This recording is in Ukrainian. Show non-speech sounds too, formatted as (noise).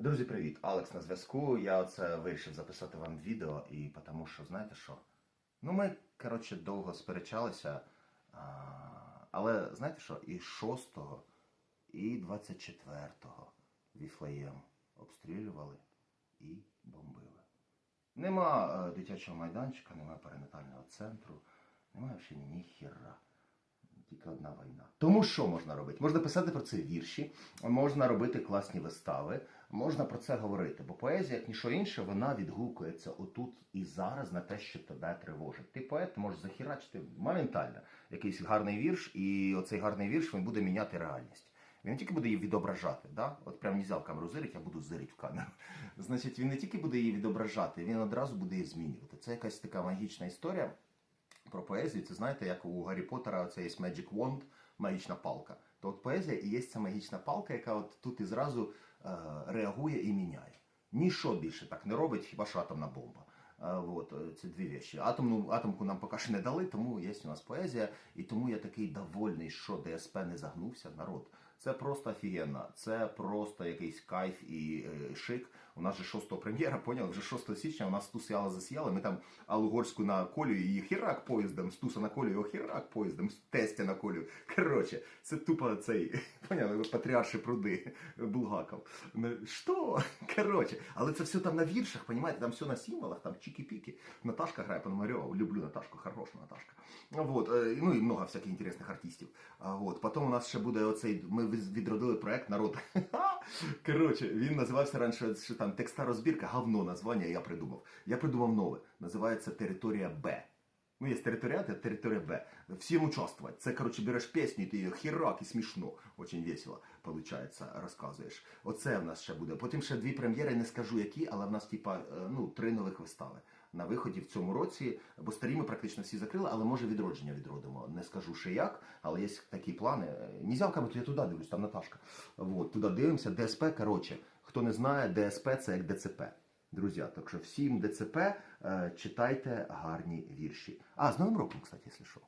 Друзі, привіт! Алекс на зв'язку. Я оце вирішив записати вам відео, і тому що, знаєте що? Ну, ми, коротше, довго сперечалися. А, але знаєте що? І 6-го, і 24-го Віфлеєм обстрілювали і бомбили. Нема е, дитячого майданчика, немає перинатального центру, немає взагалі ніхіра. Тільки одна війна. Тому що можна робити? Можна писати про це вірші, можна робити класні вистави, можна про це говорити. Бо поезія, як ніщо інше, вона відгукується отут і зараз на те, що тебе тривожить. Ти поет, можеш захерачити моментально якийсь гарний вірш, і оцей гарний вірш він буде міняти реальність. Він не тільки буде її відображати, да? от прям нельзя в камеру зирить, я буду зирити в камеру. (laughs) Значить, він не тільки буде її відображати, він одразу буде її змінювати. Це якась така магічна історія про поезію, це знаєте, як у Гаррі Поттера це є Magic Wand, магічна палка. То от поезія і є ця магічна палка, яка от тут і зразу е, реагує і міняє. Ніщо більше так не робить, хіба що атомна бомба. Е, от, е, це дві речі. Атомну атомку нам поки що не дали, тому є у нас поезія, і тому я такий довольний, що ДСП не загнувся народ. Це просто офігенно, це просто якийсь кайф і е, шик. У нас же 6 прем'єра, поняли? Вже 6 січня у нас тусяла засіяли. Ми там Аллу Горську на колію, її хірак поїздом, з туса на колію, хірак поїздом, тестя на колію. Коротше, це тупо цей, (laughs) поняли, патріарші пруди Булгаков. Ну, Що? (laughs) Коротше, але це все там на віршах, понімаєте, там все на символах, там чики-піки. Наташка грає Пономарьова, люблю Наташку, хороша Наташка. Вот, е, ну і много всяких інтересних артистів. Вот. Потім у нас ще буде оцей, ми відродили проект народ. (laughs) Коротше, він називався раніше, що там текста розбірка, говно названня я придумав. Я придумав нове. Називається Територія Б. Ну, є територіат, а територія Б. Всім участвувати. Це, коротше, береш пісню, ти її хірак і смішно. Очень весело, виходить, розказуєш. Оце в нас ще буде. Потім ще дві прем'єри, не скажу які, але в нас, типа, е, ну, три нових вистави на виході в цьому році, бо старі ми практично всі закрили, але може відродження відродимо. Не скажу ще як, але є такі плани. В то я туди дивлюсь, там Наташка. Вот, туди дивимося. ДСП, коротше, хто не знає, ДСП це як ДЦП. Друзі, так що всім ДЦП е, читайте гарні вірші. А, з Новим роком, кстати, якщо що.